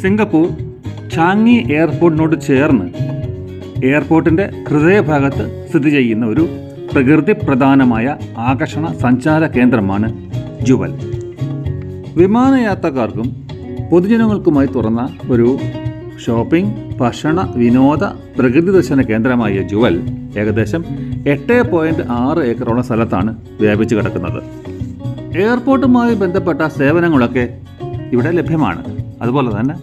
Singapore ചാങ്ങി എയർപോർട്ടിനോട് ചേർന്ന് എയർപോർട്ടിന്റെ ഹൃദയഭാഗത്ത് സ്ഥിതി ചെയ്യുന്ന ഒരു പ്രകൃതി പ്രധാനമായ ആകർഷണ സഞ്ചാര കേന്ദ്രമാണ് ജുവൽ. വിമാനയാത്രക്കാർക്കും പൊതുജനങ്ങൾക്കുമായി തുറന്ന ഒരു ഷോപ്പിംഗ് ഭക്ഷണ വിനോദ പ്രകൃതി ദർശന കേന്ദ്രമായ ജുവൽ ഏകദേശം എട്ട് പോയിന്റ് ആറ് ഏക്കറോളം സ്ഥലത്താണ് വ്യാപിച്ചു കിടക്കുന്നത്. എയർപോർട്ടുമായി ബന്ധപ്പെട്ട സേവനങ്ങളൊക്കെ ഇവിടെ ലഭ്യമാണ്. അതുപോലെ തന്നെ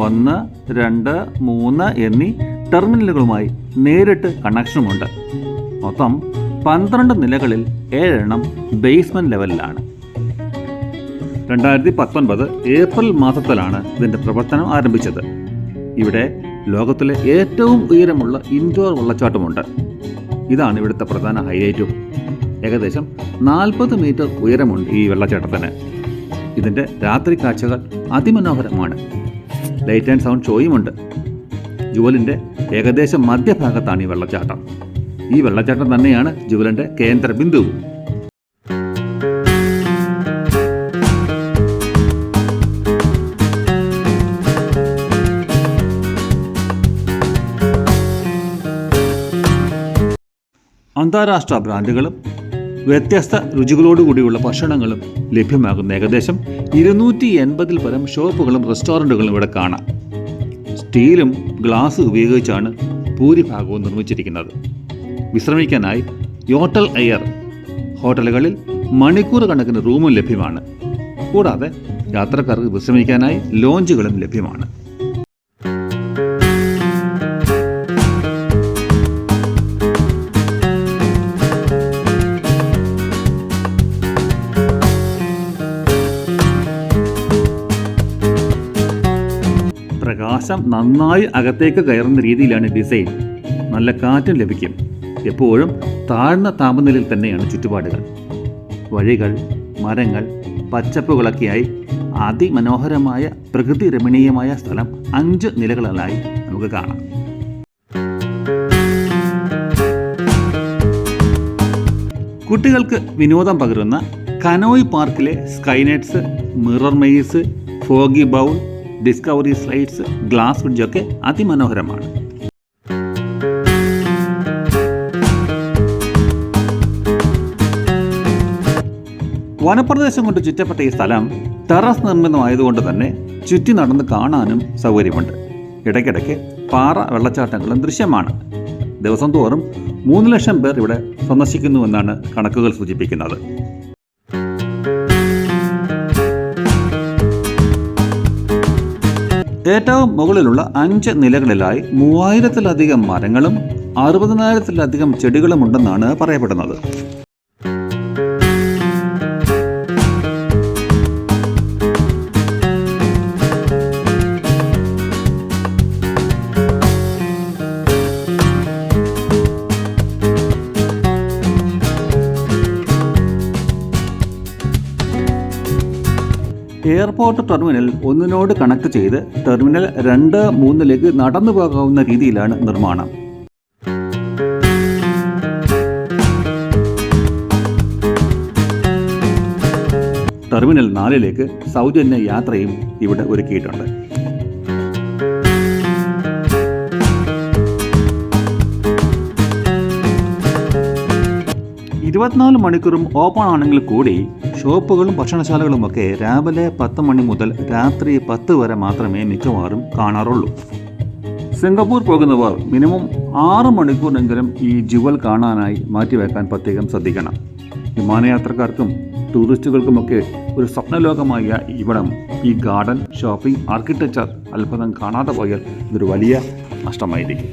ഒന്ന് രണ്ട് മൂന്ന് എന്നീ ടെർമിനലുകളുമായി നേരിട്ട് കണക്ഷനുമുണ്ട് മൊത്തം പന്ത്രണ്ട് നിലകളിൽ ഏഴെണ്ണം ബേസ്മെന്റ് ലെവലിലാണ് രണ്ടായിരത്തി പത്തൊൻപത് ഏപ്രിൽ മാസത്തിലാണ് ഇതിന്റെ പ്രവർത്തനം ആരംഭിച്ചത്. ഇവിടെ ലോകത്തിലെ ഏറ്റവും ഉയരമുള്ള ഇൻഡോർ വെള്ളച്ചാട്ടമുണ്ട്. ഇതാണ് ഇവിടുത്തെ പ്രധാന ഹൈലൈറ്റും ഏകദേശം നാൽപ്പത് മീറ്റർ ഉയരമുണ്ട് ഈ വെള്ളച്ചാട്ടത്തിന്. ഇതിന്റെ രാത്രി കാഴ്ചകൾ അതിമനോഹരമാണ്. ലൈറ്റ് ആൻഡ് സൗണ്ട് ഷോയുമുണ്ട് ജുവലിന്റെ ഏകദേശം മധ്യഭാഗത്താണ് ഈ വെള്ളച്ചാട്ടം. ഈ വെള്ളച്ചാട്ടം തന്നെയാണ് ജുവലിന്റെ കേന്ദ്ര അന്താരാഷ്ട്ര ബ്രാൻഡുകളും വ്യത്യസ്ത രുചികളോടുകൂടിയുള്ള ഭക്ഷണങ്ങളും ലഭ്യമാകുന്ന ഏകദേശം ഇരുന്നൂറ്റി എൺപതിൽ പരം ഷോപ്പുകളും റെസ്റ്റോറന്റുകളും ഇവിടെ കാണാം. സ്റ്റീലും ഗ്ലാസ് ഉപയോഗിച്ചാണ് ഭൂരിഭാഗവും നിർമ്മിച്ചിരിക്കുന്നത്. വിശ്രമിക്കാനായി യോട്ടൽ എയർ ഹോട്ടലുകളിൽ മണിക്കൂർ കണക്കിന് റൂമും ലഭ്യമാണ്. കൂടാതെ യാത്രക്കാർക്ക് വിശ്രമിക്കാനായി ലോഞ്ചുകളും ലഭ്യമാണ്. പ്രകാശം നന്നായി അകത്തേക്ക് കയറുന്ന രീതിയിലാണ് ഡിസൈൻ. നല്ല കാറ്റും ലഭിക്കും. എപ്പോഴും താഴ്ന്ന താപനിലയിൽ തന്നെയാണ് ചുറ്റുപാടുകൾ. വഴികൾ മരങ്ങൾ പച്ചപ്പുകളൊക്കെയായി അതിമനോഹരമായ പ്രകൃതി രമണീയമായ സ്ഥലം അഞ്ച് നിലകളിലായി നമുക്ക് കാണാം. കുട്ടികൾക്ക് വിനോദം പകരുന്ന കനോയ് പാർക്കിലെ sky nets mirror maze foggy bowl discovery slides glass ബ്രിഡ്ജൊക്കെ അതിമനോഹരമാണ്. വനപ്രദേശം കൊണ്ട് ചുറ്റപ്പെട്ട ഈ സ്ഥലം ടെറസ് നിർമ്മിതമായതുകൊണ്ട് തന്നെ ചുറ്റി നടന്ന് കാണാനും സൗകര്യമുണ്ട്. ഇടയ്ക്കിടയ്ക്ക് പാറ വെള്ളച്ചാട്ടങ്ങളും ദൃശ്യമാണ്. ദിവസം തോറും മൂന്ന് ലക്ഷം പേർ ഇവിടെ സന്ദർശിക്കുന്നുവെന്നാണ് കണക്കുകൾ സൂചിപ്പിക്കുന്നത്. ഏറ്റവും മുകളിലുള്ള അഞ്ച് നിലകളിലായി മൂവായിരത്തിലധികം മരങ്ങളും അറുപതിനായിരത്തിലധികം ചെടികളും ഉണ്ടെന്നാണ് പറയപ്പെടുന്നത്. എയർപോർട്ട് ടെർമിനൽ ഒന്നിനോട് കണക്ട് ചെയ്ത് ടെർമിനൽ രണ്ട് മൂന്നിലേക്ക് നടന്നു പോകാവുന്ന രീതിയിലാണ് നിർമ്മാണം. ടെർമിനൽ നാലിലേക്ക് സൗജന്യ യാത്രയും ഇവിടെ ഒരുക്കിയിട്ടുണ്ട്. ഇരുപത്തിനാല് മണിക്കൂറും ഓപ്പൺ ആണെങ്കിൽ കൂടി ഷോപ്പുകളും ഭക്ഷണശാലകളുമൊക്കെ രാവിലെ പത്ത് മണി മുതൽ രാത്രി പത്ത് വരെ മാത്രമേ മിക്കവാറും കാണാറുള്ളൂ. സിംഗപ്പൂർ പോകുന്നവർ മിനിമം ആറ് മണിക്കൂറിനെങ്കിലും ഈ ജുവൽ കാണാനായി മാറ്റിവെക്കാൻ പ്രത്യേകം ശ്രദ്ധിക്കണം. വിമാനയാത്രക്കാർക്കും ടൂറിസ്റ്റുകൾക്കുമൊക്കെ ഒരു സ്വപ്നലോകമായ ഇവിടം. ഈ ഗാർഡൻ ഷോപ്പിംഗ് ആർക്കിടെക്ചർ അത്ഭുതം കാണാതെ പോയാൽ ഇതൊരു വലിയ നഷ്ടമായിരിക്കും.